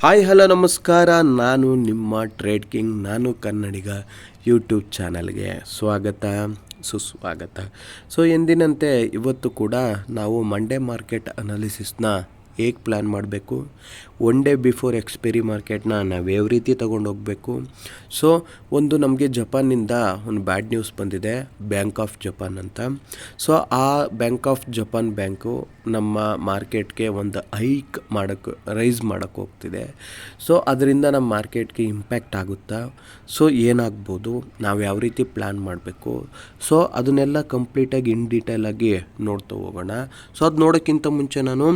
Hi, hello, ನಮಸ್ಕಾರ. ನಾನು ನಿಮ್ಮ ಟ್ರೇಡ್ ಕಿಂಗ್, ನಾನು ಕನ್ನಡಿಗ ಯೂಟ್ಯೂಬ್ ಚಾನಲ್ಗೆ ಸ್ವಾಗತ, ಸುಸ್ವಾಗತ. ಸೊ, ಎಂದಿನಂತೆ ಇವತ್ತು ಕೂಡ ನಾವು ಮಂಡೇ ಮಾರ್ಕೆಟ್ ಅನಾಲಿಸಿಸ್ನ ಹೇಗೆ ಪ್ಲ್ಯಾನ್ ಮಾಡಬೇಕು? ಒನ್ ಡೇ ಬಿಫೋರ್ ಎಕ್ಸ್ಪೈರಿ ಮಾರ್ಕೆಟ್ನ ನಾವು ಯಾವ ರೀತಿ ತೊಗೊಂಡು ಹೋಗಬೇಕು? ಸೊ ಒಂದು ನಮಗೆ ಜಪಾನಿಂದ ಒಂದು ಬ್ಯಾಡ್ ನ್ಯೂಸ್ ಬಂದಿದೆ ಬ್ಯಾಂಕ್ ಆಫ್ ಜಪಾನ್ ಅಂತ. ಸೊ ಆ ಬ್ಯಾಂಕ್ ಆಫ್ ಜಪಾನ್ ಬ್ಯಾಂಕು ನಮ್ಮ ಮಾರ್ಕೆಟ್ಗೆ ಒಂದು ಹೈಕ್ ಮಾಡೋಕ್ಕೆ ರೈಸ್ ಮಾಡೋಕ್ಕೆ ಹೋಗ್ತಿದೆ. ಸೊ ಅದರಿಂದ ನಮ್ಮ ಮಾರ್ಕೆಟ್ಗೆ ಇಂಪ್ಯಾಕ್ಟ್ ಆಗುತ್ತಾ? ಸೊ ಏನಾಗ್ಬೋದು? ನಾವು ಯಾವ ರೀತಿ ಪ್ಲ್ಯಾನ್ ಮಾಡಬೇಕು? ಸೊ ಅದನ್ನೆಲ್ಲ ಕಂಪ್ಲೀಟಾಗಿ ಇನ್ ಡೀಟೇಲಾಗಿ ನೋಡ್ತಾ ಹೋಗೋಣ. ಸೊ ಅದು ನೋಡೋಕ್ಕಿಂತ ಮುಂಚೆ ನಾನು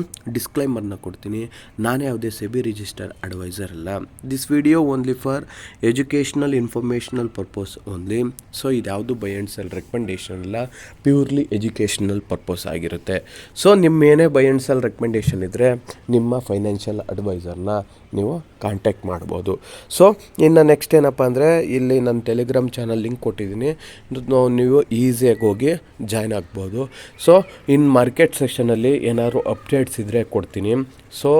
ಡಿಸ್ಕ್ಲೈಮರ್ನ ಕೊಡ್ತೀನಿ. ನಾನು ಯಾವುದೇ ಸೆಬಿ ರಿಜಿಸ್ಟರ್ ಅಡ್ವೈಸರ್ ಅಲ್ಲ. This video only for educational informational purpose only so ಇದ್ಯಾವುದು ಬೈ ಆ್ಯಂಡ್ ಸೆಲ್ ರೆಕಮೆಂಡೇಷನ್ ಅಲ್ಲ ಪ್ಯೂರ್ಲಿ ಎಜುಕೇಷನಲ್ ಪರ್ಪಸ್ ಆಗಿರುತ್ತೆ. ಸೊ ನಿಮ್ಮ ಏನೇ ಬೈ ಆ್ಯಂಡ್ ಸೆಲ್ ರೆಕಮೆಂಡೇಷನ್ ಇದ್ದರೆ ನಿಮ್ಮ ಫೈನಾನ್ಷಿಯಲ್ ಅಡ್ವೈಸರ್ನ ನೀವು ಕಾಂಟ್ಯಾಕ್ಟ್ ಮಾಡ್ಬೋದು. ಸೊ ಇನ್ನು ನೆಕ್ಸ್ಟ್ ಏನಪ್ಪ ಅಂದರೆ, ಇಲ್ಲಿ ನನ್ನ ಟೆಲಿಗ್ರಾಮ್ ಚಾನಲ್ ಲಿಂಕ್ ಕೊಟ್ಟಿದ್ದೀನಿ. ಇದು ನೀವು ಈಸಿಯಾಗಿ ಹೋಗಿ ಜಾಯ್ನ್ ಆಗ್ಬೋದು. ಸೊ ಇನ್ನು ಮಾರ್ಕೆಟ್ ಸೆಕ್ಷನಲ್ಲಿ ಏನಾದರೂ ಅಪ್ಡೇಟ್ಸ್ ಇದ್ದರೆ ಕೊಡ್ತೀನಿ. ಸೊ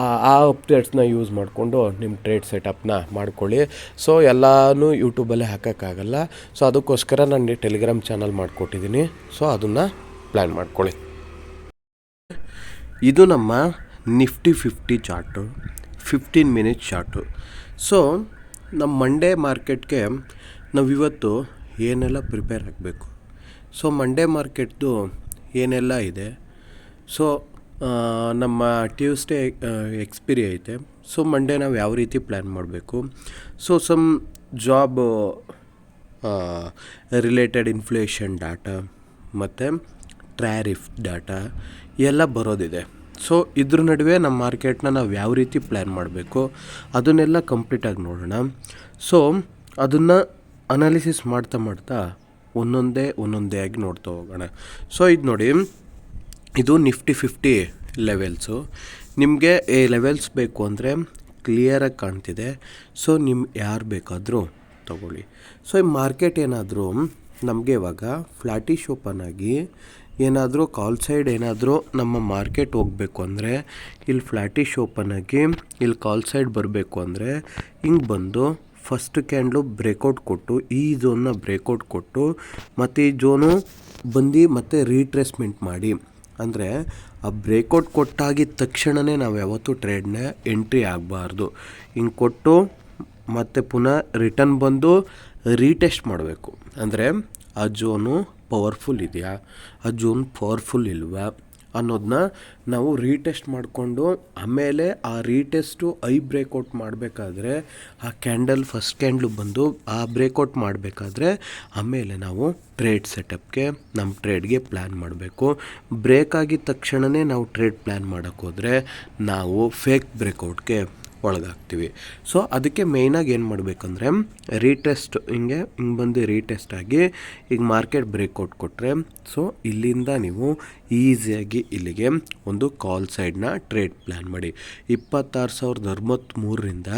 ಆ ಅಪ್ಡೇಟ್ಸ್ನ ಯೂಸ್ ಮಾಡಿಕೊಂಡು ನಿಮ್ಮ ಟ್ರೇಡ್ ಸೆಟಪ್ನ ಮಾಡ್ಕೊಳ್ಳಿ. ಸೊ ಎಲ್ಲನೂ ಯೂಟ್ಯೂಬಲ್ಲೇ ಹಾಕೋಕ್ಕಾಗಲ್ಲ. ಸೊ ಅದಕ್ಕೋಸ್ಕರ ನಾನು ಟೆಲಿಗ್ರಾಮ್ ಚಾನಲ್ ಮಾಡಿಕೊಟ್ಟಿದ್ದೀನಿ ಸೊ ಅದನ್ನು ಪ್ಲ್ಯಾನ್ ಮಾಡ್ಕೊಳ್ಳಿ. ಇದು ನಮ್ಮ Nifty fifty chart fifteen minute chart so ನಮ್ಮ ಮಂಡೇ ಮಾರ್ಕೆಟ್ಗೆ ನಾವಿವತ್ತು ಏನೆಲ್ಲ ಪ್ರಿಪೇರ್ ಆಗಬೇಕು? ಸೊ ಮಂಡೇ ಮಾರ್ಕೆಟ್ದು ಏನೆಲ್ಲ ಇದೆ? ಸೊ ನಮ್ಮ ಟ್ಯೂಸ್ಡೇ ಎಕ್ಸ್ಪಿರಿ ಐತೆ. ಸೊ ಮಂಡೇ ನಾವು ಯಾವ ರೀತಿ ಪ್ಲ್ಯಾನ್ ಮಾಡಬೇಕು? So some job related inflation data ಮತ್ತು ಟ್ರ್ಯಾರಿಫ್ ಡಾಟಾ ಎಲ್ಲ ಬರೋದಿದೆ. ಸೊ ಇದ್ರ ನಡುವೆ ನಮ್ಮ ಮಾರ್ಕೆಟ್ನ ನಾವು ಯಾವ ರೀತಿ ಪ್ಲ್ಯಾನ್ ಮಾಡಬೇಕು? ಅದನ್ನೆಲ್ಲ ಕಂಪ್ಲೀಟಾಗಿ ನೋಡೋಣ. ಸೊ ಅದನ್ನು ಅನಾಲಿಸಿಸ್ ಮಾಡ್ತಾ ಮಾಡ್ತಾ ಒಂದೊಂದೇ ಒಂದೊಂದೇ ಆಗಿ ನೋಡ್ತಾ ಹೋಗೋಣ. ಸೊ ಇದು ನೋಡಿ. ಇದು ನಿಫ್ಟಿ ಫಿಫ್ಟಿ ಲೆವೆಲ್ಸು. ನಿಮಗೆ ಈ ಲೆವೆಲ್ಸ್ ಬೇಕು ಅಂದರೆ ಕ್ಲಿಯರಾಗಿ ಕಾಣ್ತಿದೆ. ಸೊ ನಿಮ್ಮ ಯಾರು ಬೇಕಾದರೂ ತಗೊಳ್ಳಿ. ಸೊ, ಈ ಮಾರ್ಕೆಟ್ ಏನಾದರೂ, ನಮಗೆ ಇವಾಗ ಫ್ಲ್ಯಾಟಿಶ್ ಓಪನ್ ಆಗಿ ಏನಾದರೂ ಕಾಲ್ ಸೈಡ್ ಏನಾದರೂ ನಮ್ಮ ಮಾರ್ಕೆಟ್ ಹೋಗಬೇಕು ಅಂದರೆ, ಇಲ್ಲಿ ಫ್ಲ್ಯಾಟಿಶ್ ಓಪನ್ ಆಗಿ ಇಲ್ಲಿ ಕಾಲ್ ಸೈಡ್ ಬರಬೇಕು ಅಂದರೆ, ಹಿಂಗೆ ಬಂದು ಫಸ್ಟ್ ಕ್ಯಾಂಡ್ಲು ಬ್ರೇಕೌಟ್ ಕೊಟ್ಟು, ಈ ಝೋನ್ನ ಬ್ರೇಕೌಟ್ ಕೊಟ್ಟು, ಮತ್ತು ಈ ಝೋನು ಬಂದು ಮತ್ತೆ ರೀಟ್ರೆಸ್ಮೆಂಟ್ ಮಾಡಿ. ಅಂದರೆ ಆ ಬ್ರೇಕೌಟ್ ಕೊಟ್ಟಾಗಿದ್ದ ತಕ್ಷಣವೇ ನಾವು ಯಾವತ್ತೂ ಟ್ರೇಡ್ನ ಎಂಟ್ರಿ ಆಗಬಾರ್ದು. ಹಿಂಗೆ ಕೊಟ್ಟು ಮತ್ತು ಪುನಃ ರಿಟರ್ನ್ ಬಂದು ರೀಟೆಸ್ಟ್ ಮಾಡಬೇಕು. ಅಂದರೆ ಆ ಜೋನು ಪವರ್ಫುಲ್ ಇದೆಯಾ? ಆ ಜೋನ್ ಪವರ್ಫುಲ್ ಇಲ್ವಾ? ಅನ್ನೋದನ್ನ ನಾವು ರೀಟೆಸ್ಟ್ ಮಾಡಿಕೊಂಡು ಆಮೇಲೆ ಆ ರೀಟೆಸ್ಟು ಐ ಬ್ರೇಕೌಟ್ ಮಾಡಬೇಕಾದ್ರೆ, ಆ ಕ್ಯಾಂಡಲ್ ಫಸ್ಟ್ ಕ್ಯಾಂಡ್ಲು ಬಂದು ಆ ಬ್ರೇಕೌಟ್ ಮಾಡಬೇಕಾದ್ರೆ ಆಮೇಲೆ ನಾವು ಟ್ರೇಡ್ ಸೆಟಪ್ಗೆ ನಮ್ಮ ಟ್ರೇಡ್ಗೆ ಪ್ಲ್ಯಾನ್ ಮಾಡಬೇಕು. ಬ್ರೇಕ್ ಆಗಿದ ತಕ್ಷಣವೇ ನಾವು ಟ್ರೇಡ್ ಪ್ಲ್ಯಾನ್ ಮಾಡೋಕ್ಕೋದ್ರೆ ನಾವು ಫೇಕ್ ಬ್ರೇಕೌಟ್ಗೆ ಒಳಗಾಗ್ತೀವಿ. ಸೊ ಅದಕ್ಕೆ ಮೇಯ್ನಾಗಿ ಏನು ಮಾಡಬೇಕಂದ್ರೆ ರೀಟೆಸ್ಟ್ ಹಿಂಗೆ ಹಿಂಗೆ ಬಂದು ರೀಟೆಸ್ಟ್ ಆಗಿ, ಈಗ ಮಾರ್ಕೆಟ್ ಬ್ರೇಕ್ಔಟ್ ಕೊಟ್ಟರೆ ಸೊ ಇಲ್ಲಿಂದ ನೀವು ಈಸಿಯಾಗಿ ಇಲ್ಲಿಗೆ ಒಂದು ಕಾಲ್ ಸೈಡ್ನ ಟ್ರೇಡ್ ಪ್ಲ್ಯಾನ್ ಮಾಡಿ. ಇಪ್ಪತ್ತಾರು ಸಾವಿರದ ಅರವತ್ತ್ಮೂರರಿಂದ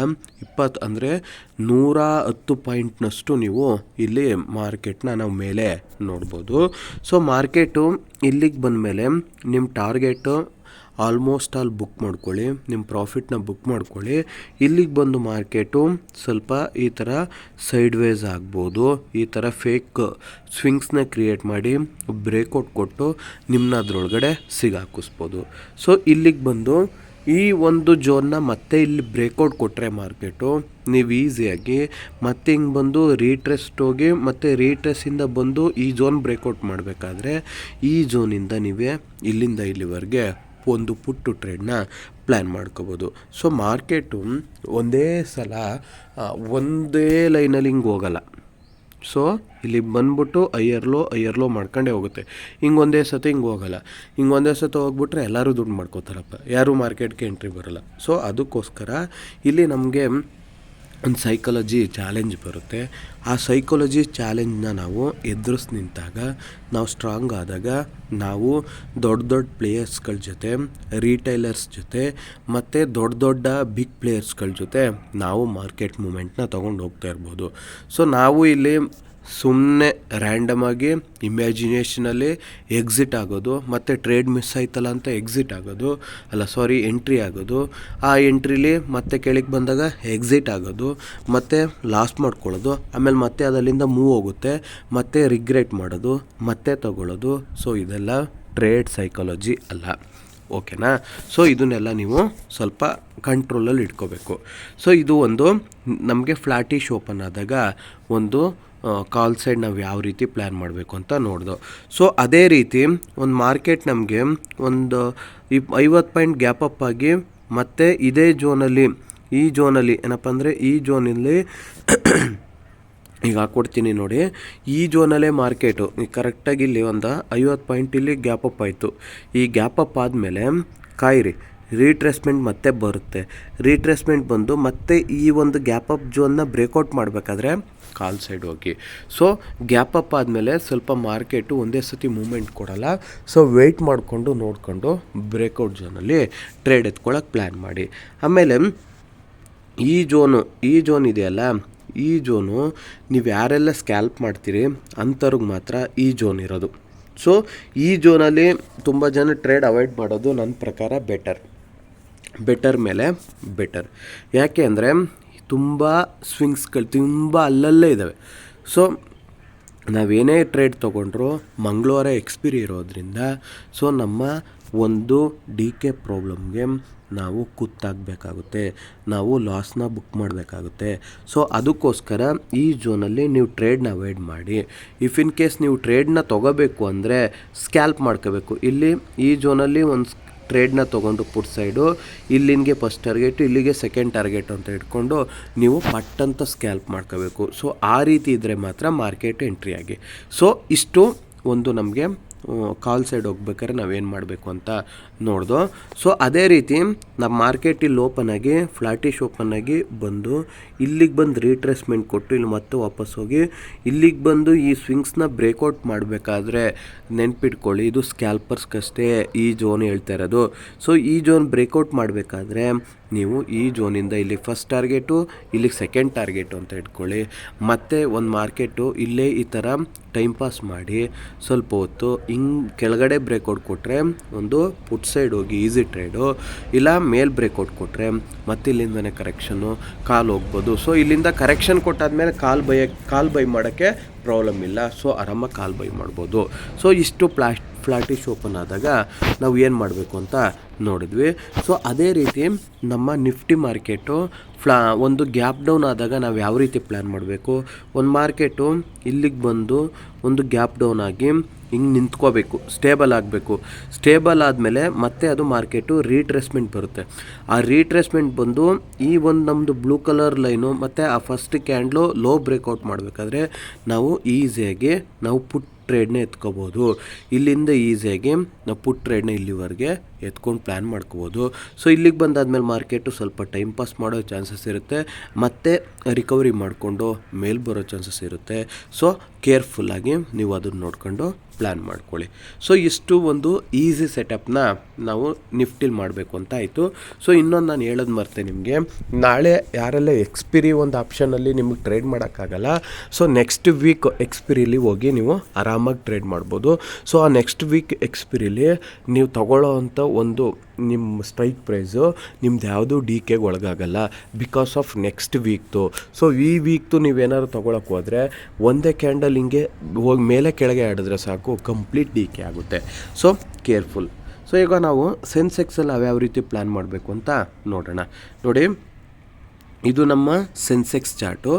ಇಪ್ಪತ್ತು, ಅಂದರೆ ನೂರ ಹತ್ತು ಪಾಯಿಂಟ್ನಷ್ಟು ನೀವು ಇಲ್ಲಿ ಮಾರ್ಕೆಟ್ನ ನಾವು ಮೇಲೆ ನೋಡ್ಬೋದು. ಸೊ ಮಾರ್ಕೆಟು ಇಲ್ಲಿಗೆ ಬಂದ ಮೇಲೆ ನಿಮ್ಮ ಟಾರ್ಗೆಟು ಆಲ್ಮೋಸ್ಟ್ ಆಲ್ ಬುಕ್ ಮಾಡ್ಕೊಳ್ಳಿ, ನಿಮ್ಮ ಪ್ರಾಫಿಟ್ನ ಬುಕ್ ಮಾಡ್ಕೊಳ್ಳಿ. ಇಲ್ಲಿಗೆ ಬಂದು ಮಾರ್ಕೆಟು, ಸ್ವಲ್ಪ ಈ ಥರ ಸೈಡ್ ವೇಸ್ ಆಗ್ಬೋದು, ಈ ಥರ ಫೇಕ್ ಸ್ವಿಂಗ್ಸ್ನ ಕ್ರಿಯೇಟ್ ಮಾಡಿ ಬ್ರೇಕೌಟ್ ಕೊಟ್ಟು ನಿಮ್ಮನ್ನ ಅದರೊಳಗಡೆ ಸಿಗಾಕಿಸ್ಬೋದು. ಸೊ, ಇಲ್ಲಿಗೆ ಬಂದು ಈ ಒಂದು ಜೋನ್ನ ಮತ್ತೆ ಇಲ್ಲಿ ಬ್ರೇಕೌಟ್ ಕೊಟ್ಟರೆ ಮಾರ್ಕೆಟು, ನೀವು ಈಸಿಯಾಗಿ ಮತ್ತೆ ಹಿಂಗೆ ಬಂದು ರೀಟ್ರೆಸ್ಟ್ ಹೋಗಿ ಮತ್ತು ರೀಟ್ರೆಸ್ಸಿಂದ ಬಂದು ಈ ಝೋನ್ ಬ್ರೇಕೌಟ್ ಮಾಡಬೇಕಾದ್ರೆ ಈ ಝೋನಿಂದ ನೀವೇ ಇಲ್ಲಿಂದ ಇಲ್ಲಿವರೆಗೆ ಒಂದು ಪುಟ್ಟು ಟ್ರೇಡ್ನ ಪ್ಲ್ಯಾನ್ ಮಾಡ್ಕೋಬೋದು. ಸೊ ಮಾರ್ಕೆಟು ಒಂದೇ ಸಲ ಒಂದೇ ಲೈನಲ್ಲಿ ಹಿಂಗೆ ಹೋಗಲ್ಲ. ಸೊ ಇಲ್ಲಿ ಬಂದ್ಬಿಟ್ಟು ಐಯರ್ಲೋ ಐಯರ್ಲೋ ಮಾಡ್ಕೊಂಡೇ ಹೋಗುತ್ತೆ. ಹಿಂಗೆ ಒಂದೇ ಸತಿ ಹಿಂಗೆ ಹೋಗಲ್ಲ. ಹಿಂಗೆ ಒಂದೇ ಸತಿ ಹೋಗ್ಬಿಟ್ರೆ ಎಲ್ಲರೂ ದುಡ್ಡು ಮಾಡ್ಕೋತಾರಪ್ಪ. ಯಾರೂ ಮಾರ್ಕೆಟ್ಗೆ ಎಂಟ್ರಿ ಬರೋಲ್ಲ. ಸೊ ಅದಕ್ಕೋಸ್ಕರ ಇಲ್ಲಿ ನಮಗೆ ಒಂದು ಸೈಕಾಲಜಿ ಚಾಲೆಂಜ್ ಬರುತ್ತೆ. ಆ ಸೈಕಾಲಜಿ ಚಾಲೆಂಜ್ನ ನಾವು ಎದುರಿಸಿ ನಿಂತಾಗ, ನಾವು ಸ್ಟ್ರಾಂಗ್ ಆದಾಗ ನಾವು ದೊಡ್ಡ ದೊಡ್ಡ ಪ್ಲೇಯರ್ಸ್ಗಳ ಜೊತೆ ರೀಟೈಲರ್ಸ್ ಜೊತೆ, ಮತ್ತು ದೊಡ್ಡ ದೊಡ್ಡ ಬಿಗ್ ಪ್ಲೇಯರ್ಸ್ಗಳ ಜೊತೆ ನಾವು ಮಾರ್ಕೆಟ್ ಮೂಮೆಂಟ್ನ ತೊಗೊಂಡು ಹೋಗ್ತಾ ಇರ್ಬೋದು. ಸೊ ನಾವು ಇಲ್ಲಿ ಸುಮ್ಮನೆ ರ್ಯಾಂಡಮ್ ಆಗಿ ಇಮ್ಯಾಜಿನೇಷನಲ್ಲಿ ಎಕ್ಸಿಟ್ ಆಗೋದು, ಮತ್ತು ಟ್ರೇಡ್ ಮಿಸ್ ಆಯ್ತಲ್ಲ ಅಂತ ಎಕ್ಸಿಟ್ ಆಗೋದು, ಅಲ್ಲ ಸಾರಿ ಎಂಟ್ರಿ ಆಗೋದು, ಆ ಎಂಟ್ರಿಲಿ ಮತ್ತೆ ಕೆಳಗೆ ಬಂದಾಗ ಎಕ್ಸಿಟ್ ಆಗೋದು, ಮತ್ತು ಲಾಸ್ಟ್ ಮಾಡ್ಕೊಳ್ಳೋದು, ಆಮೇಲೆ ಮತ್ತೆ ಅದಲ್ಲಿಂದ ಮೂವ್ ಹೋಗುತ್ತೆ, ಮತ್ತೆ ರಿಗ್ರೆಟ್ ಮಾಡೋದು, ಮತ್ತೆ ತಗೊಳ್ಳೋದು ಸೊ ಇದೆಲ್ಲ ಟ್ರೇಡ್ ಸೈಕಾಲಜಿ ಅಲ್ಲ. ಓಕೆನಾ ಸೊ ಇದನ್ನೆಲ್ಲ ನೀವು ಸ್ವಲ್ಪ ಕಂಟ್ರೋಲಲ್ಲಿ ಇಟ್ಕೋಬೇಕು. ಸೊ ಇದು ಒಂದು ನಮಗೆ ಫ್ಲ್ಯಾಟಿಶ್ ಓಪನ್ ಆದಾಗ ಒಂದು ಕಾಲ್ ಸೈಡ್ ನಾವು ಯಾವ ರೀತಿ ಪ್ಲ್ಯಾನ್ ಮಾಡಬೇಕು ಅಂತ ನೋಡ್ದೋ. ಸೊ ಅದೇ ರೀತಿ ಒಂದು ಮಾರ್ಕೆಟ್ ನಮಗೆ ಒಂದು ಇಪ್, ಐವತ್ತು ಪಾಯಿಂಟ್ ಗ್ಯಾಪ್ ಅಪ್ ಆಗಿ ಮತ್ತೆ ಇದೇ ಜೋನಲ್ಲಿ ಈ ಜೋನಲ್ಲಿ ಏನಪ್ಪ ಅಂದರೆ ಈ ಜೋನಲ್ಲಿ ಈಗ ಹಾಕ್ಕೊಡ್ತೀನಿ ನೋಡಿ. ಈ ಜೋನಲ್ಲೇ ಮಾರ್ಕೆಟು ಕರೆಕ್ಟಾಗಿ ಇಲ್ಲಿ ಒಂದು ಐವತ್ತು ಪಾಯಿಂಟ್ ಇಲ್ಲಿ ಗ್ಯಾಪ್ ಅಪ್ ಆಯಿತು. ಈ ಗ್ಯಾಪ್ ಅಪ್ ಆದಮೇಲೆ ಕಾಯಿರಿ. ರೀಟ್ರೇಸ್ಮೆಂಟ್ ಮತ್ತೆ ಬರುತ್ತೆ. ರೀಟ್ರೆಸ್ಮೆಂಟ್ ಬಂದು ಮತ್ತೆ ಈ ಒಂದು ಗ್ಯಾಪ್ ಅಪ್ ಜೋನ್ನ ಬ್ರೇಕೌಟ್ ಮಾಡಬೇಕಾದ್ರೆ ಕಾಲ್ ಸೈಡ್ ಹೋಗಿ. ಸೊ ಗ್ಯಾಪ್ ಅಪ್ ಆದಮೇಲೆ ಸ್ವಲ್ಪ ಮಾರ್ಕೆಟು ಒಂದೇ ಸತಿ ಮೂಮೆಂಟ್ ಕೊಡಲ್ಲ. ಸೊ ವೆಯ್ಟ್ ಮಾಡಿಕೊಂಡು ನೋಡಿಕೊಂಡು ಬ್ರೇಕೌಟ್ ಜೋನಲ್ಲಿ ಟ್ರೇಡ್ ಎತ್ಕೊಳ್ಳೋಕೆ ಪ್ಲ್ಯಾನ್ ಮಾಡಿ. ಆಮೇಲೆ ಈ ಜೋನು ಈ ಜೋನ್ ಇದೆಯಲ್ಲ, ಈ ಜೋನು ನೀವು ಯಾರೆಲ್ಲ ಸ್ಕ್ಯಾಲ್ಪ್ ಮಾಡ್ತೀರಿ ಅಂಥವ್ರಿಗೆ ಮಾತ್ರ ಈ ಜೋನ್ ಇರೋದು. ಸೊ ಈ ಜೋನಲ್ಲಿ ತುಂಬ ಜನ ಟ್ರೇಡ್ ಅವಾಯ್ಡ್ ಮಾಡೋದು ನನ್ನ ಪ್ರಕಾರ ಬೆಟರ್ ಬೆಟರ್ ಮೇಲೆ ಬೆಟರ್ ಯಾಕೆ ಅಂದರೆ ತುಂಬ ಸ್ವಿಂಗ್ಸ್ಗಳು ತುಂಬ ಅಲ್ಲಲ್ಲೇ ಇದ್ದಾವೆ ಸೊ ನಾವೇನೇ ಟ್ರೇಡ್ ತೊಗೊಂಡ್ರು ಮಂಗಳವಾರ ಎಕ್ಸ್ಪಿರಿ ಇರೋದ್ರಿಂದ ಸೊ ನಮ್ಮ ಒಂದು ಡಿ ಕೆ ಪ್ರಾಬ್ಲಮ್ಗೆ ನಾವು ಕುತ್ತಾಗಬೇಕಾಗುತ್ತೆ ನಾವು ಲಾಸ್ನ ಬುಕ್ ಮಾಡಬೇಕಾಗುತ್ತೆ. ಸೊ ಅದಕ್ಕೋಸ್ಕರ ಈ ಜೋನಲ್ಲಿ ನೀವು ಟ್ರೇಡ್ನ ಅವಾಯ್ಡ್ ಮಾಡಿ. ಇಫ್ ಇನ್ ಕೇಸ್ ನೀವು ಟ್ರೇಡ್ನ ತೊಗೋಬೇಕು ಅಂದರೆ ಸ್ಕ್ಯಾಲ್ಪ್ ಮಾಡ್ಕೋಬೇಕು. ಇಲ್ಲಿ ಈ ಜೋನಲ್ಲಿ ಒಂದು ಟ್ರೇಡ್ನ ತೊಗೊಂಡು ಪುಟ್ ಸೈಡು ಇಲ್ಲಿಗೆ ಫಸ್ಟ್ ಟಾರ್ಗೆಟ್, ಇಲ್ಲಿಗೆ ಸೆಕೆಂಡ್ ಟಾರ್ಗೆಟ್ ಅಂತ ಇಟ್ಕೊಂಡು ನೀವು ಪಟ್ ಅಂತ ಸ್ಕ್ಯಾಲ್ಪ್ ಮಾಡ್ಕೋಬೇಕು. ಸೊ, ಆ ರೀತಿ ಇದ್ದರೆ ಮಾತ್ರ ಮಾರ್ಕೆಟ್ ಎಂಟ್ರಿ ಆಗಿ. ಸೊ, ಇಷ್ಟು ಒಂದು ನಮಗೆ ಕಾಲ್ ಸೈಡ್ ಹೋಗ್ಬೇಕಾದ್ರೆ ನಾವೇನು ಮಾಡಬೇಕು ಅಂತ ನೋಡ್ದು. ಸೊ ಅದೇ ರೀತಿ ನಮ್ಮ ಮಾರ್ಕೆಟ್ ಇಲ್ಲಿ ಓಪನ್ ಆಗಿ ಫ್ಲಾಟಿಶ್ ಓಪನ್ ಆಗಿ ಬಂದು, ಇಲ್ಲಿಗೆ ಬಂದು ರೀಟ್ರೆಸ್ಮೆಂಟ್ ಕೊಟ್ಟು ಇಲ್ಲಿ ಮತ್ತೆ ವಾಪಸ್ ಹೋಗಿ, ಇಲ್ಲಿಗೆ ಬಂದು ಈ ಸ್ವಿಂಗ್ಸ್ನ ಬ್ರೇಕೌಟ್ ಮಾಡಬೇಕಾದ್ರೆ ನೆನ್ಪಿಟ್ಕೊಳ್ಳಿ, ಇದು ಸ್ಕ್ಯಾಲ್ಪರ್ಸ್ಗಷ್ಟೇ ಈ ಜೋನ್ ಹೇಳ್ತಾ ಇರೋದು. ಸೊ ಈ ಜೋನ್ ಬ್ರೇಕೌಟ್ ಮಾಡಬೇಕಾದ್ರೆ ನೀವು ಈ ಜೋನಿಂದ ಇಲ್ಲಿ ಫಸ್ಟ್ ಟಾರ್ಗೆಟು ಇಲ್ಲಿಗೆ ಸೆಕೆಂಡ್ ಟಾರ್ಗೆಟು ಅಂತ ಇಟ್ಕೊಳ್ಳಿ. ಮತ್ತೆ ಒಂದು ಮಾರ್ಕೆಟು ಇಲ್ಲೇ ಈ ಥರ ಟೈಮ್ ಪಾಸ್ ಮಾಡಿ ಸ್ವಲ್ಪ ಹೊತ್ತು ಹಿಂಗೆ ಕೆಳಗಡೆ ಬ್ರೇಕೌಟ್ ಕೊಟ್ಟರೆ ಒಂದು ಪುಟ್ ಸೈಡ್ ಹೋಗಿ ಈಸಿ ಟ್ರೇಡು ಇಲ್ಲ ಮೇಲ್ ಬ್ರೇಕೌಟ್ ಕೊಟ್ಟರೆ ಮತ್ತೆ ಇಲ್ಲಿಂದನೇ ಕರೆಕ್ಷನ್ನು ಕಾಲ್ ಹೋಗ್ಬೋದು. ಸೊ ಇಲ್ಲಿಂದ ಕರೆಕ್ಷನ್ ಕೊಟ್ಟಾದ್ಮೇಲೆ ಕಾಲ್ ಬೈ ಕಾಲ್ ಬೈ ಮಾಡೋಕ್ಕೆ ಪ್ರಾಬ್ಲಮ್ ಇಲ್ಲ. ಸೊ ಆರಾಮಾಗಿ ಕಾಲ್ ಬೈ ಮಾಡ್ಬೋದು. ಸೊ ಇಷ್ಟು ಪ್ಲಾಸ್ ಫ್ಲಾಟಿಶ್ ಓಪನ್ ಆದಾಗ ನಾವು ಏನು ಮಾಡಬೇಕು ಅಂತ ನೋಡಿದ್ವಿ. ಸೊ ಅದೇ ರೀತಿ ನಮ್ಮ ನಿಫ್ಟಿ ಮಾರ್ಕೆಟು ಫ್ಲಾ, ಒಂದು ಗ್ಯಾಪ್ ಡೌನ್ ಆದಾಗ ನಾವು ಯಾವ ರೀತಿ ಪ್ಲ್ಯಾನ್ ಮಾಡಬೇಕು? ಒಂದು ಮಾರ್ಕೆಟು ಇಲ್ಲಿಗೆ ಬಂದು ಒಂದು ಗ್ಯಾಪ್ ಡೌನ್ ಆಗಿ ಹಿಂಗೆ ನಿಂತ್ಕೋಬೇಕು, ಸ್ಟೇಬಲ್ ಆಗಬೇಕು. ಸ್ಟೇಬಲ್ ಆದಮೇಲೆ ಮತ್ತೆ ಅದು ಮಾರ್ಕೆಟು ರೀಟ್ರೆಸ್ಮೆಂಟ್ ಬರುತ್ತೆ. ಆ ರೀಟ್ರೆಸ್ಮೆಂಟ್ ಬಂದು ಈ ಒಂದು ನಮ್ಮದು ಬ್ಲೂ ಕಲರ್ ಲೈನು ಮತ್ತು ಆ ಫಸ್ಟ್ ಕ್ಯಾಂಡ್ಲು ಲೋ ಬ್ರೇಕೌಟ್ ಮಾಡಬೇಕಾದ್ರೆ ನಾವು ಈಸಿಯಾಗಿ ನಾವು ಪುಟ್ ಟ್ರೇಡ್ನ ಎತ್ಕೋಬೋದು. ಇಲ್ಲಿಂದ ಈಸಿಯಾಗಿ ನಾವು ಪುಟ್ ಟ್ರೇಡ್ನ ಇಲ್ಲಿವರೆಗೆ ಎತ್ಕೊಂಡು ಪ್ಲ್ಯಾನ್ ಮಾಡ್ಕೋಬೋದು. ಸೊ ಇಲ್ಲಿಗೆ ಬಂದಾದ್ಮೇಲೆ ಮಾರ್ಕೆಟು ಸ್ವಲ್ಪ ಟೈಮ್ ಪಾಸ್ ಮಾಡೋ ಚಾನ್ಸಸ್ ಇರುತ್ತೆ. ಮತ್ತು ರಿಕವರಿ ಮಾಡಿಕೊಂಡು ಮೇಲೆ ಬರೋ ಚಾನ್ಸಸ್ ಇರುತ್ತೆ. ಸೊ ಕೇರ್ಫುಲ್ಲಾಗಿ ನೀವು ಅದನ್ನು ನೋಡ್ಕೊಂಡು ಪ್ಲ್ಯಾನ್ ಮಾಡ್ಕೊಳ್ಳಿ. ಸೊ ಇಷ್ಟು ಒಂದು ಈಸಿ ಸೆಟಪ್ನ ನಾವು ನಿಫ್ಟಿಲ್ ಮಾಡಬೇಕು ಅಂತ ಆಯಿತು. ಸೊ ಇನ್ನೊಂದು ನಾನು ಹೇಳೋದು ಮರ್ತೆ ನಿಮಗೆ. ನಾಳೆ ಯಾರೆಲ್ಲ ಎಕ್ಸ್ಪಿರಿ ಒಂದು ಆಪ್ಷನಲ್ಲಿ ನಿಮಗೆ ಟ್ರೇಡ್ ಮಾಡೋಕ್ಕಾಗಲ್ಲ. ಸೊ ನೆಕ್ಸ್ಟ್ ವೀಕ್ ಎಕ್ಸ್ಪಿರಿಲಿ ಹೋಗಿ ನೀವು ಆರಾಮಾಗಿ ಟ್ರೇಡ್ ಮಾಡ್ಬೋದು. ಸೊ ಆ ನೆಕ್ಸ್ಟ್ ವೀಕ್ ಎಕ್ಸ್ಪಿರಿಲಿ ನೀವು ತಗೊಳ್ಳೋ ಒಂದು ನಿಮ್ಮ ಸ್ಟ್ರೈಕ್ ಪ್ರೈಸು ನಿಮ್ದು ಯಾವುದೂ ಡಿ ಕೆಗೆ ಒಳಗಾಗಲ್ಲ ಬಿಕಾಸ್ ಆಫ್ ನೆಕ್ಸ್ಟ್ ವೀಕ್ದು ಸೊ ಈ ವೀಕ್ದು ನೀವೇನಾದ್ರು ತೊಗೊಳಕ್ಕೆ ಹೋದರೆ ಒಂದೇ ಕ್ಯಾಂಡಲ್ ಹಿಂಗೆ ಹೋಗಿ ಮೇಲೆ ಕೆಳಗೆ ಆಡಿದ್ರೆ ಸಾಕು ಕಂಪ್ಲೀಟ್ ಡಿ ಕೆ ಆಗುತ್ತೆ. ಸೊ ಕೇರ್ಫುಲ್ ಸೊ ಈಗ ನಾವು ಸೆನ್ಸೆಕ್ಸಲ್ಲಿ ಯಾವ್ಯಾವ ರೀತಿ ಪ್ಲ್ಯಾನ್ ಮಾಡಬೇಕು ಅಂತ ನೋಡೋಣ. ನೋಡಿ ಇದು ನಮ್ಮ ಸೆನ್ಸೆಕ್ಸ್ ಚಾರ್ಟು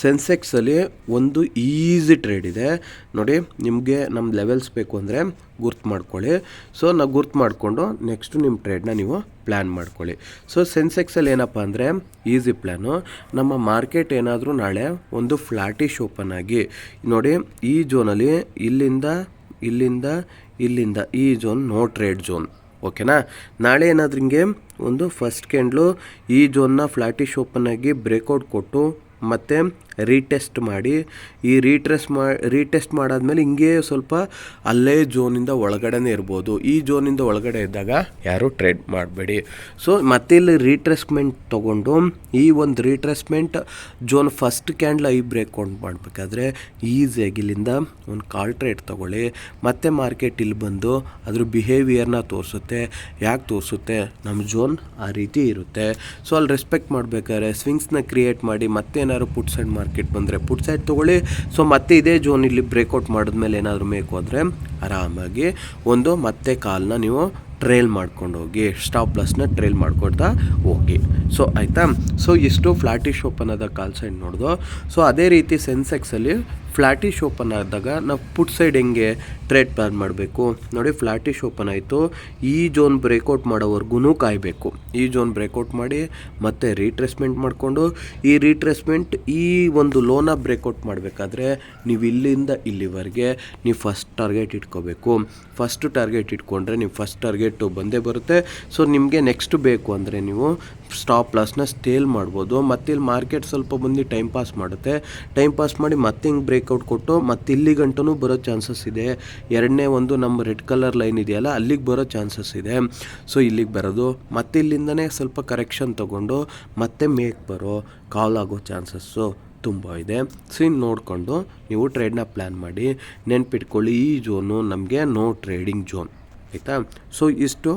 ಸೆನ್ಸೆಕ್ಸಲ್ಲಿ ಒಂದು ಈಸಿ ಟ್ರೇಡ್ ಇದೆ. ನೋಡಿ, ನಿಮಗೆ ನಮ್ಮ ಲೆವೆಲ್ಸ್ ಬೇಕು ಅಂದರೆ ಗುರ್ತು ಮಾಡ್ಕೊಳ್ಳಿ. ಸೊ ನಾವು ಗುರ್ತು ಮಾಡಿಕೊಂಡು ನೆಕ್ಸ್ಟು ನಿಮ್ಮ ಟ್ರೇಡ್ನ ನೀವು ಪ್ಲ್ಯಾನ್ ಮಾಡ್ಕೊಳ್ಳಿ. ಸೊ ಸೆನ್ಸೆಕ್ಸಲ್ಲಿ ಏನಪ್ಪ ಅಂದರೆ ಈಸಿ ಪ್ಲ್ಯಾನು ನಮ್ಮ ಮಾರ್ಕೆಟ್ ಏನಾದರೂ ನಾಳೆ ಒಂದು ಫ್ಲ್ಯಾಟಿಶ್ ಓಪನ್ ಆಗಿ, ನೋಡಿ, ಈ ಜೋನಲ್ಲಿ ಇಲ್ಲಿಂದ ಇಲ್ಲಿಂದ ಇಲ್ಲಿಂದ ಈ ಜೋನ್ ನೋ ಟ್ರೇಡ್ ಜೋನ್ ಓಕೆನಾ? ನಾಳೆ ಏನಾದ್ರೂ ಹಿಂಗೆ ಒಂದು ಫಸ್ಟ್ ಕ್ಯಾಂಡ್ಲು ಈ ಜೋನ್ನ ಫ್ಲಾಟಿಶ್ ಓಪನ್ ಆಗಿ ಬ್ರೇಕೌಟ್ ಕೊಟ್ಟು ಮತ್ತು ರೀಟೆಸ್ಟ್ ಮಾಡಿ, ಈ ರೀಟ್ರೆಸ್ ಮಾ ರೀಟೆಸ್ಟ್ ಮಾಡಾದ್ಮೇಲೆ ಹಿಂಗೆ ಸ್ವಲ್ಪ ಅಲ್ಲೇ ಜೋನಿಂದ ಒಳಗಡೆನೇ ಇರ್ಬೋದು. ಈ ಜೋನಿಂದ ಒಳಗಡೆ ಇದ್ದಾಗ ಯಾರೂ ಟ್ರೇಡ್ ಮಾಡಬೇಡಿ. ಸೊ ಮತ್ತೆ ಇಲ್ಲಿ ರೀಟ್ರೆಸ್ಮೆಂಟ್ ತೊಗೊಂಡು, ಈ ಒಂದು retracement zone first candle I break out ಮಾಡಬೇಕಾದ್ರೆ ಈಸಿಯಾಗಿ ಇಲ್ಲಿಂದ ಒಂದು ಕಾಲ್ ಟ್ರೇಡ್ ತೊಗೊಳ್ಳಿ. ಮತ್ತೆ ಮಾರ್ಕೆಟ್ ಇಲ್ಲಿ ಬಂದು ಅದ್ರ ಬಿಹೇವಿಯರ್ನ ತೋರಿಸುತ್ತೆ. ಯಾಕೆ ತೋರಿಸುತ್ತೆ? ನಮ್ಮ ಜೋನ್ ಆ ರೀತಿ ಇರುತ್ತೆ. ಸೊ ಅಲ್ಲಿ ರೆಸ್ಪೆಕ್ಟ್ ಮಾಡಬೇಕಾದ್ರೆ ಸ್ವಿಂಗ್ಸ್ನ ಕ್ರಿಯೇಟ್ ಮಾಡಿ ಮತ್ತೆ ಏನಾದ್ರು ಆ್ಯಂಡ್ ಸೈಡ್ ಮಾರ್ಕೆಟ್ ಬಂದರೆ ಪುಟ್ ಸೈಡ್ ತೊಗೊಳ್ಳಿ. ಸೊ ಮತ್ತೆ ಇದೇ ಜೋನ್ ಇಲ್ಲಿ ಬ್ರೇಕ್ಔಟ್ ಮಾಡಿದ್ಮೇಲೆ ಏನಾದರೂ ಬೇಕು ಅಂದರೆ ಆರಾಮಾಗಿ ಒಂದು ಮತ್ತೆ ಕಾಲನ್ನ ನೀವು ಟ್ರೇಲ್ ಮಾಡ್ಕೊಂಡು ಹೋಗಿ ಸ್ಟಾಪ್ ಪ್ಲಸ್ನ ಟ್ರೇಲ್ ಮಾಡ್ಕೊಡ್ತಾ ಹೋಗಿ. ಸೊ ಆಯಿತಾ? ಸೊ ಎಷ್ಟು ಫ್ಲಾಟಿಶ್ ಓಪನ್ ಆದ ಕಾಲ್ ಸೈಡ್ ನೋಡ್ದು. ಸೊ ಅದೇ ರೀತಿ ಸೆನ್ಸೆಕ್ಸಲ್ಲಿ ಫ್ಲಾಟಿಶ್ ಓಪನ್ ಆದಾಗ ನಾವು ಪುಟ್ ಸೈಡ್ ಹೆಂಗೆ ಟ್ರೇಡ್ ಪ್ಲಾನ್ ಮಾಡಬೇಕು? ನೋಡಿ, ಫ್ಲಾಟಿಶ್ ಓಪನ್ ಆಯಿತು. ಈ ಜೋನ್ ಬ್ರೇಕೌಟ್ ಮಾಡೋವರೆಗೂ ಕಾಯಬೇಕು. ಈ ಜೋನ್ ಬ್ರೇಕೌಟ್ ಮಾಡಿ ಮತ್ತೆ ರೀಟ್ರೆಸ್ಮೆಂಟ್ ಮಾಡಿಕೊಂಡು, ಈ ರೀಟ್ರೆಸ್ಮೆಂಟ್, ಈ ಒಂದು ಲೋನ ಬ್ರೇಕೌಟ್ ಮಾಡಬೇಕಾದ್ರೆ ನೀವು ಇಲ್ಲಿಂದ ಇಲ್ಲಿವರೆಗೆ ನೀವು ಫಸ್ಟ್ ಟಾರ್ಗೆಟ್ ಇಟ್ಕೋಬೇಕು. ಫಸ್ಟ್ ಟಾರ್ಗೆಟ್ ಇಟ್ಕೊಂಡ್ರೆ ನೀವು ಫಸ್ಟ್ ಟಾರ್ಗೆಟು ಬಂದೇ ಬರುತ್ತೆ. ಸೊ, ನಿಮಗೆ ನೆಕ್ಸ್ಟ್ ಬೇಕು ಅಂದರೆ ನೀವು ಸ್ಟಾಪ್ ಲಾಸ್ನ ಸ್ಟೇಲ್ ಮಾಡ್ಬೋದು. ಮತ್ತೆ ಇಲ್ಲಿ ಮಾರ್ಕೆಟ್ ಸ್ವಲ್ಪ ಬಂದು ಟೈಮ್ ಪಾಸ್ ಮಾಡುತ್ತೆ. ಟೈಮ್ ಪಾಸ್ ಮಾಡಿ ಮತ್ತೆ ಹಿಂಗೆ ಬ್ರೇಕ್ಔಟ್ ಕೊಟ್ಟು ಮತ್ತೆ ಇಲ್ಲಿ ಗಂಟನೂ ಬರೋ ಚಾನ್ಸಸ್ ಇದೆ. ಎರಡನೇ ಒಂದು ನಮ್ಮ ರೆಡ್ ಕಲರ್ ಲೈನ್ ಇದೆಯಲ್ಲ, ಅಲ್ಲಿಗೆ ಬರೋ ಚಾನ್ಸಸ್ ಇದೆ. ಸೊ ಇಲ್ಲಿಗೆ ಬರೋದು. ಮತ್ತೆ ಇಲ್ಲಿಂದನೇ ಸ್ವಲ್ಪ ಕರೆಕ್ಷನ್ ತೊಗೊಂಡು ಮತ್ತೆ ಮೇಕ್ ಬರೋ ಕಾಲ್ ಆಗೋ ಚಾನ್ಸಸ್ಸು ತುಂಬ ಇದೆ. ಸೊ ಇನ್ನು ನೋಡಿಕೊಂಡು ನೀವು ಟ್ರೇಡ್ನ ಪ್ಲ್ಯಾನ್ ಮಾಡಿ. ನೆನ್ಪಿಟ್ಕೊಳ್ಳಿ ಈ ಜೋನು ನಮಗೆ ನೋ ಟ್ರೇಡಿಂಗ್ ಜೋನ್ ಆಯಿತಾ? ಸೊ ಇಷ್ಟು.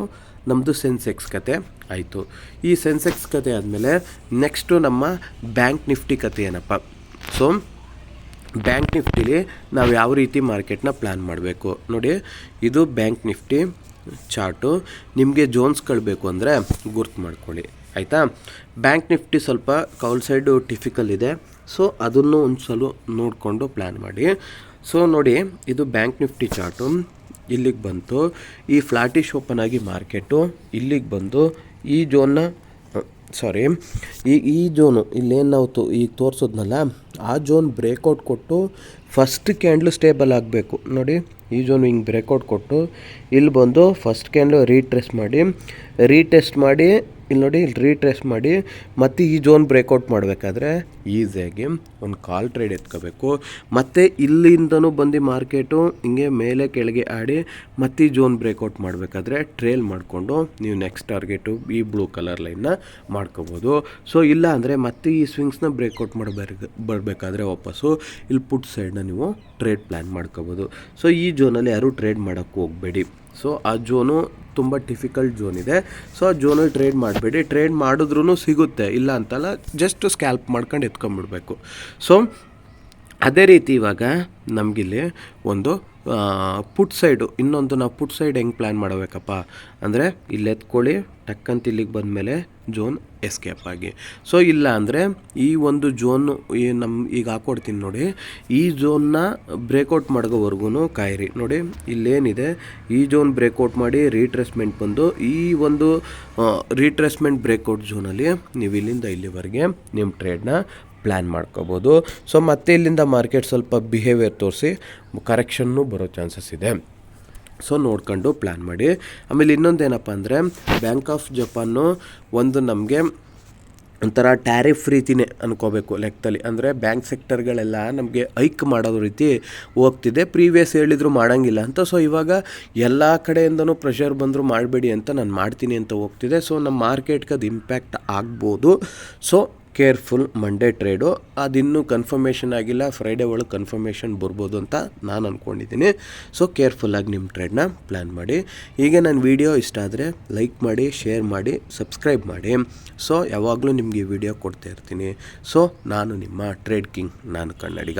ನಮ್ಮದು ಸೆನ್ಸೆಕ್ಸ್ ಕತೆ ಆಯಿತು. ಈ ಸೆನ್ಸೆಕ್ಸ್ ಕತೆ ಆದಮೇಲೆ ನೆಕ್ಸ್ಟು ನಮ್ಮ ಬ್ಯಾಂಕ್ ನಿಫ್ಟಿ ಕತೆ ಏನಪ್ಪ? ಸೊ, ಬ್ಯಾಂಕ್ ನಿಫ್ಟಿಲಿ ನಾವು ಯಾವ ರೀತಿ ಮಾರ್ಕೆಟ್ನ ಪ್ಲ್ಯಾನ್ ಮಾಡಬೇಕು? ನೋಡಿ, ಇದು ಬ್ಯಾಂಕ್ ನಿಫ್ಟಿ ಚಾರ್ಟು. ನಿಮಗೆ ಜೋನ್ಸ್ಗಳು ಬೇಕು ಅಂದರೆ ಗುರ್ತು ಮಾಡ್ಕೊಳ್ಳಿ. ಆಯಿತಾ? ಬ್ಯಾಂಕ್ ನಿಫ್ಟಿ ಸ್ವಲ್ಪ ಕೌಲ್ ಸೈಡು ಟಿಫಿಕಲ್ ಇದೆ. ಸೊ, ಅದನ್ನು ಒಂದು ಸಲ ನೋಡಿಕೊಂಡು ಪ್ಲ್ಯಾನ್ ಮಾಡಿ. ಸೊ, ನೋಡಿ, ಇದು ಬ್ಯಾಂಕ್ ನಿಫ್ಟಿ ಚಾರ್ಟು. ಇಲ್ಲಿಗೆ ಬಂತು. ಈ ಫ್ಲಾಟಿಶ್ ಓಪನ್ ಆಗಿ ಮಾರ್ಕೆಟು. ಇಲ್ಲಿಗೆ ಬಂದು ಈ ಜೋನ್ನ ಸಾರಿ, ಈ ಈ ಜೋನು ಇಲ್ಲೇನು ನಾವು ತೋ ಈಗ ತೋರಿಸೋದ್ನಲ್ಲ, ಆ ಜೋನ್ ಬ್ರೇಕೌಟ್ ಕೊಟ್ಟು ಫಸ್ಟ್ ಕ್ಯಾಂಡ್ಲು ಸ್ಟೇಬಲ್ ಆಗಬೇಕು. ನೋಡಿ, ಈ ಜೋನ್ ಹಿಂಗೆ ಬ್ರೇಕೌಟ್ ಕೊಟ್ಟು, ಇಲ್ಲಿ ಬಂದು ಫಸ್ಟ್ ಕ್ಯಾಂಡ್ಲು ರೀಟ್ರೆಸ್ ಮಾಡಿ ರೀಟೆಸ್ಟ್ ಮಾಡಿ ಇಲ್ಲಿ ನೋಡಿ, ಇಲ್ಲಿ ರೀಟ್ರೇಸ್ ಮಾಡಿ, ಮತ್ತೆ ಈ ಜೋನ್ ಬ್ರೇಕೌಟ್ ಮಾಡಬೇಕಾದ್ರೆ ಈಸಿಯಾಗಿ ಒಂದು ಕಾಲ್ ಟ್ರೇಡ್ ಎತ್ಕೋಬೇಕು. ಮತ್ತು ಇಲ್ಲಿಂದನೂ ಬಂದು ಮಾರ್ಕೆಟು ಹಿಂಗೆ ಮೇಲೆ ಕೆಳಗೆ ಆಡಿ, ಮತ್ತೆ ಈ ಬ್ರೇಕೌಟ್ ಮಾಡಬೇಕಾದ್ರೆ ಟ್ರೇಲ್ ಮಾಡಿಕೊಂಡು ನೀವು ನೆಕ್ಸ್ಟ್ ಟಾರ್ಗೆಟು ಈ ಬ್ಲೂ ಕಲರ್ ಲೈನ್ನ ಮಾಡ್ಕೋಬೋದು. ಸೊ ಇಲ್ಲ ಅಂದರೆ ಮತ್ತೆ ಈ ಸ್ವಿಂಗ್ಸ್ನ ಬ್ರೇಕೌಟ್ ಮಾಡಬೇಕು, ಬರಬೇಕಾದ್ರೆ ವಾಪಸ್ಸು ಇಲ್ಲಿ ಪುಟ್ ಸೈಡ್ನ ನೀವು ಟ್ರೇಡ್ ಪ್ಲ್ಯಾನ್ ಮಾಡ್ಕೋಬೋದು. ಸೊ ಈ ಜೋನಲ್ಲಿ ಯಾರೂ ಟ್ರೇಡ್ ಮಾಡೋಕ್ಕೆ ಹೋಗಬೇಡಿ. ಸೊ ಆ ಜೋನು ತುಂಬ ಡಿಫಿಕಲ್ಟ್ ಜೋನ್ ಇದೆ. ಸೊ ಆ ಜೋನಲ್ಲಿ ಟ್ರೇಡ್ ಮಾಡಬೇಡಿ. ಟ್ರೇಡ್ ಮಾಡಿದ್ರೂ ಸಿಗುತ್ತೆ. ಇಲ್ಲ ಅಂತಲ್ಲ ಜಸ್ಟ್ ಸ್ಕ್ಯಾಲ್ಪ್ ಮಾಡ್ಕೊಂಡು ಎತ್ಕೊಂಡ್ಬಿಡ್ಬೇಕು ಸೊ ಅದೇ ರೀತಿ ಇವಾಗ ನಮಗಿಲ್ಲಿ ಒಂದು ಪುಟ್ ಸೈಡು, ಇನ್ನೊಂದು ನಾವು ಪುಟ್ ಸೈಡ್ ಹೆಂಗೆ ಪ್ಲ್ಯಾನ್ ಮಾಡಬೇಕಪ್ಪ ಅಂದರೆ ಇಲ್ಲಿ ಎತ್ಕೊಳ್ಳಿ, ಟಕ್ಕಂತ ಇಲ್ಲಿಗೆ ಬಂದ ಮೇಲೆ ಜೋನ್ ಎಸ್ಕೇಪ್ ಆಗಿ. ಸೊ ಇಲ್ಲ ಅಂದರೆ ಈ ಒಂದು ಜೋನು ಈ ನಮ್ಮ ಈಗ ಹಾಕ್ಕೊಡ್ತೀನಿ ನೋಡಿ. ಈ ಜೋನ್ನ ಬ್ರೇಕೌಟ್ ಮಾಡೋವರೆಗೂ ಕಾಯಿರಿ. ನೋಡಿ, ಇಲ್ಲೇನಿದೆ. ಈ ಜೋನ್ ಬ್ರೇಕೌಟ್ ಮಾಡಿ ರೀಟ್ರೆಸ್ಮೆಂಟ್ ಬಂದು ಈ ಒಂದು ರೀಟ್ರೆಸ್ಮೆಂಟ್ ಬ್ರೇಕೌಟ್ ಜೋನಲ್ಲಿ ನೀವು ಇಲ್ಲಿಂದ ಇಲ್ಲಿವರೆಗೆ ನಿಮ್ಮ ಟ್ರೇಡ್ನ ಪ್ಲ್ಯಾನ್ ಮಾಡ್ಕೋಬೋದು. ಸೊ ಮತ್ತೆ ಇಲ್ಲಿಂದ ಮಾರ್ಕೆಟ್ ಸ್ವಲ್ಪ ಬಿಹೇವಿಯರ್ ತೋರಿಸಿ ಕರೆಕ್ಷನ್ನು ಬರೋ ಚಾನ್ಸಸ್ ಇದೆ. ಸೊ ನೋಡ್ಕೊಂಡು ಪ್ಲ್ಯಾನ್ ಮಾಡಿ. ಆಮೇಲೆ ಇನ್ನೊಂದೇನಪ್ಪ ಅಂದರೆ ಬ್ಯಾಂಕ್ ಆಫ್ ಜಪಾನು ಒಂದು ನಮಗೆ ಒಂಥರ ಟ್ಯಾರಿಫ್ ರೀತಿನೇ ಅನ್ಕೋಬೇಕು ಲೆಕ್ಕದಲ್ಲಿ. ಅಂದರೆ ಬ್ಯಾಂಕ್ ಸೆಕ್ಟರ್ಗಳೆಲ್ಲ ನಮಗೆ ಐಕ್ ಮಾಡೋದು ರೀತಿ ಹೋಗ್ತಿದೆ. ಪ್ರೀವಿಯಸ್ ಹೇಳಿದ್ರು ಮಾಡೋಂಗಿಲ್ಲ ಅಂತ. ಸೊ ಇವಾಗ ಎಲ್ಲ ಕಡೆಯಿಂದನೂ ಪ್ರೆಷರ್ ಬಂದರೂ ಮಾಡಬೇಡಿ ಅಂತ ನಾನು ಮಾಡ್ತೀನಿ ಅಂತ ಹೋಗ್ತಿದೆ. ಸೊ ನಮ್ಮ ಮಾರ್ಕೆಟ್ಗೆ ಅದು ಇಂಪ್ಯಾಕ್ಟ್ ಆಗ್ಬೋದು. So careful Monday trade. ಅದಿನ್ನೂ ಕನ್ಫರ್ಮೇಷನ್ ಆಗಿಲ್ಲ. ಫ್ರೈಡೇ ಒಳಗೆ ಕನ್ಫರ್ಮೇಷನ್ ಬರ್ಬೋದು ಅಂತ ನಾನು ಅಂದ್ಕೊಂಡಿದ್ದೀನಿ ಸೊ ಕೇರ್ಫುಲ್ಲಾಗಿ ನಿಮ್ಮ ಟ್ರೇಡ್ನ ಪ್ಲ್ಯಾನ್ ಮಾಡಿ. ಹೀಗೆ ನನ್ನ ವಿಡಿಯೋ ಇಷ್ಟ ಆದರೆ ಲೈಕ್ ಮಾಡಿ, ಶೇರ್ ಮಾಡಿ, ಸಬ್ಸ್ಕ್ರೈಬ್ ಮಾಡಿ. ಸೊ, ಯಾವಾಗಲೂ ನಿಮಗೆ ವಿಡಿಯೋ ಕೊಡ್ತಾ ಇರ್ತೀನಿ. ಸೊ, ನಾನು ನಿಮ್ಮ ಟ್ರೇಡ್ ಕಿಂಗ್, ನಾನು ಕನ್ನಡಿಗ.